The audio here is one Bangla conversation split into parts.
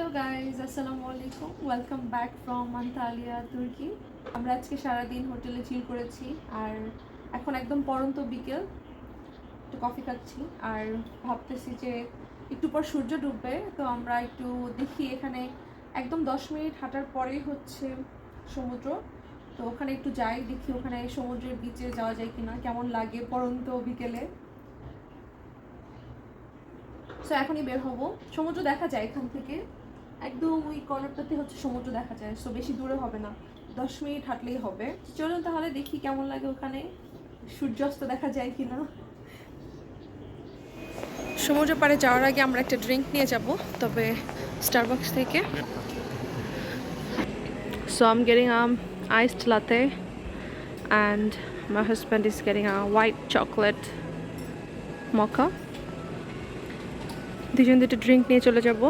হ্যালো গাইজ আসসালামু আলাইকুম। ওয়েলকাম ব্যাক ফ্রম আন্তালিয়া তুর্কি। আমরা আজকে সারাদিন হোটেলে চিল করেছি আর এখন একদম পরন্ত বিকেল। একটু কফি খাচ্ছি আর ভাবতেছি যে একটু পর সূর্য ডুববে, তো আমরা একটু দেখি এখানে একদম দশ মিনিট হাঁটার পরেই হচ্ছে সমুদ্র। তো ওখানে একটু যাই, দেখি ওখানে সমুদ্রের বিচে যাওয়া যায় কিনা, কেমন লাগে পরন্ত বিকেলে। সো এখনই বের হব। সমুদ্র দেখা যায় এখান থেকে। একদম ওই কর্নারটাতে হচ্ছে সমুদ্র দেখা যায় সো বেশি দূরে হবে না। দশ মিনিট হাঁটলেই হবে। চলুন তাহলে দেখি কেমন লাগে ওখানে। সূর্যাস্ত দেখা যায় কি না সমুদ্র পাড়ে যাওয়ার আগে আমরা একটা ড্রিঙ্ক নিয়ে যাব, তবে স্টারবাক্স থেকে। So um getting um iced latte and my husband is getting a white chocolate mocha দুজন দুটো ড্রিঙ্ক নিয়ে চলে যাব।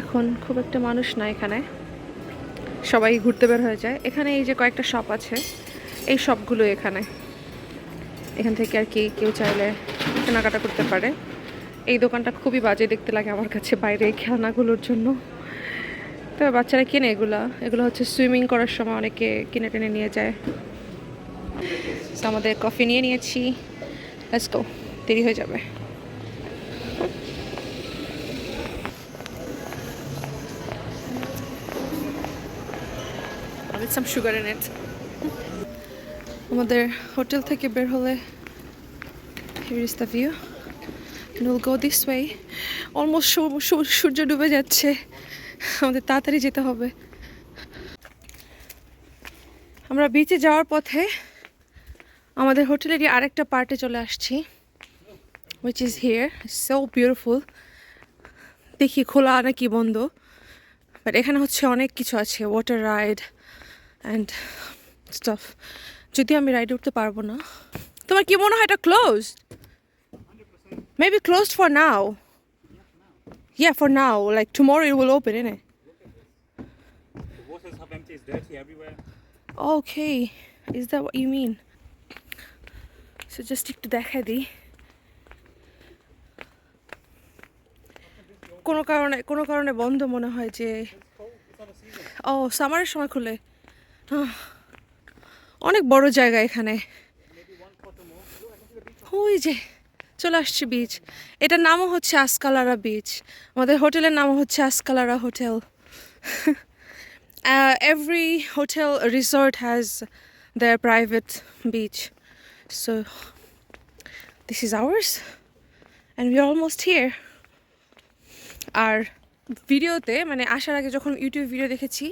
এখন খুব একটা মানুষ না এখানে। সবাই ঘুরতে বের হয়ে যায়। এখানে এই যে কয়েকটা শপ আছে, এই শপগুলো এখানে। এখান থেকে আর কি কেউ চাইলে কেনাকাটা করতে পারে। এই দোকানটা খুবই বাজে দেখতে লাগে আমার কাছে বাইরে এই খেলনাগুলোর জন্য। তবে বাচ্চারা কেনে এগুলো। এগুলো হচ্ছে সুইমিং করার সময় অনেকে কিনে টেনে নিয়ে যায়। আমাদের কফি নিয়ে নিয়েছি। Let's go. দেরি হয়ে যাবে। Some sugar in it. আমাদের হোটেল থেকে বের হলে, here is the view. And we'll go this way. সূ- সূ- সূর্য ডুবে যাচ্ছে। আমাদের তাড়াতাড়ি যেতে হবে। আমরা বিচে যাওয়ার পথে আমাদের হোটেলেরই আরেকটা পার্টে চলে আসছি, which is here. So beautiful. দেখি খোলা নাকি বন্ধ। বাট এখানে হচ্ছে অনেক কিছু আছে। ওয়াটার রাইড অ্যান্ড স্টাফ যদিও আমি রাইডে উঠতে পারব না তোমার কি মনে হয় এটা close maybe closed for now innit? The water's half empty, it's dirty everywhere. Okay. Is that what you mean? So just একটু দেখাই দিই কোনো কারণে কোনো কারণে বন্ধ মনে হয় যে ও সামারের সময় খুলে অনেক বড় জায়গা এখানে। ওই যে, চলে আসছে বিচ এটার নামও হচ্ছে আসকালারা বিচ আমাদের হোটেলের নামও হচ্ছে আসকালারা hotel. Every hotel hotel has their private beach so, this is ours, and we're almost here আর ভিডিওতে মানে আসার আগে যখন ইউটিউব ভিডিও দেখেছি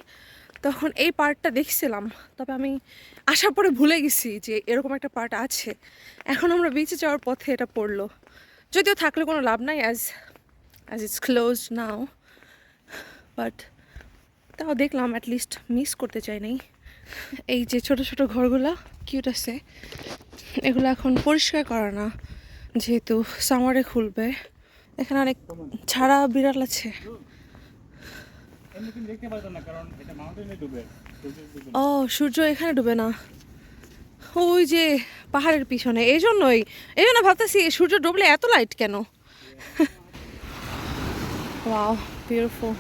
তখন এই পার্টটা দেখছিলাম, তবে আমি আসার পরে ভুলে গেছি যে এরকম একটা পার্ট আছে। এখন আমরা বিচে যাওয়ার পথে এটা পড়ল। যদিও থাকলে কোনো লাভ নাই as as it's close now but তাও দেখলাম অ্যাটলিস্ট মিস করতে চাই নাই। এই যে ছোট ছোট ঘরগুলো কিউট আছে, এগুলো এখন পরিষ্কার করা না, যেহেতু সামারে খুলবে। এখানে অনেক ছাড়া বিড়াল আছে। ও সূর্য এখানে ডুবে না ওই যে পাহাড়ের পিছনে এই জন্যই এই জন্য ভাবতেছি সূর্য ডুবলে এত লাইট কেন ওয়াও বিউটিফুল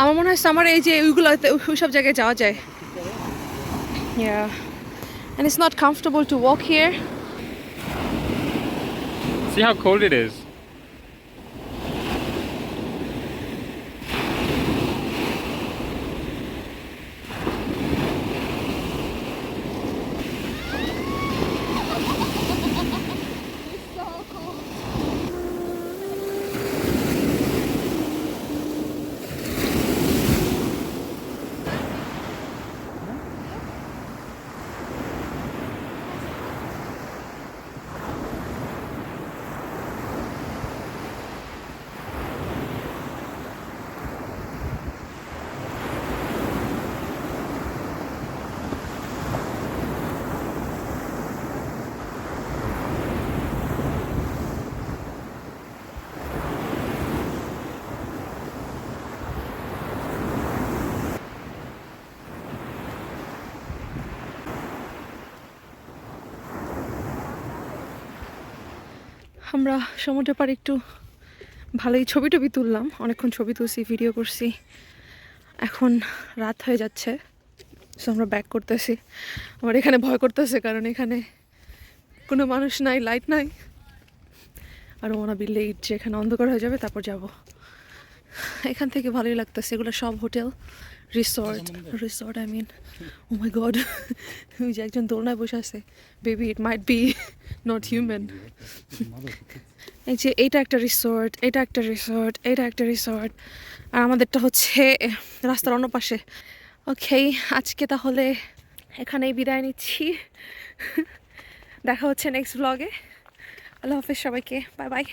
আমার মনে হয় সামার এই যে ওইগুলোতে ওই সব জায়গায় যাওয়া যায় Yeah. And it's not comfortable to walk here. See how cold it is. আমরা সমুদ্রের পাড়ে একটু ভালোই ছবি টবি তুললাম। অনেকক্ষণ ছবি তুলছি ভিডিও করছি। এখন রাত হয়ে যাচ্ছে সো আমরা ব্যাক করতেছি। আমার এখানে ভয় করতেছে কারণ এখানে কোনো মানুষ নাই লাইট নাই। আর ওনা বি লেট যে এখানে অন্ধকার হয়ে যাবে, তারপর যাব। এখান থেকে ভালোই লাগতেছে। এগুলো সব hotel resort resort I mean oh my god ওই যে একজন দোলনায় বসে আছে। Baby it might be not human এই যে এইটা একটা রিসর্ট এটা একটা রিসর্ট এটা একটা রিসর্ট। আর আমাদেরটা হচ্ছে রাস্তার অন্য পাশে ওকে আজকে তাহলে এখানেই বিদায় নিচ্ছি। দেখা হচ্ছে নেক্সট ব্লগে আল্লাহ হাফিজ সবাইকে। Bye bye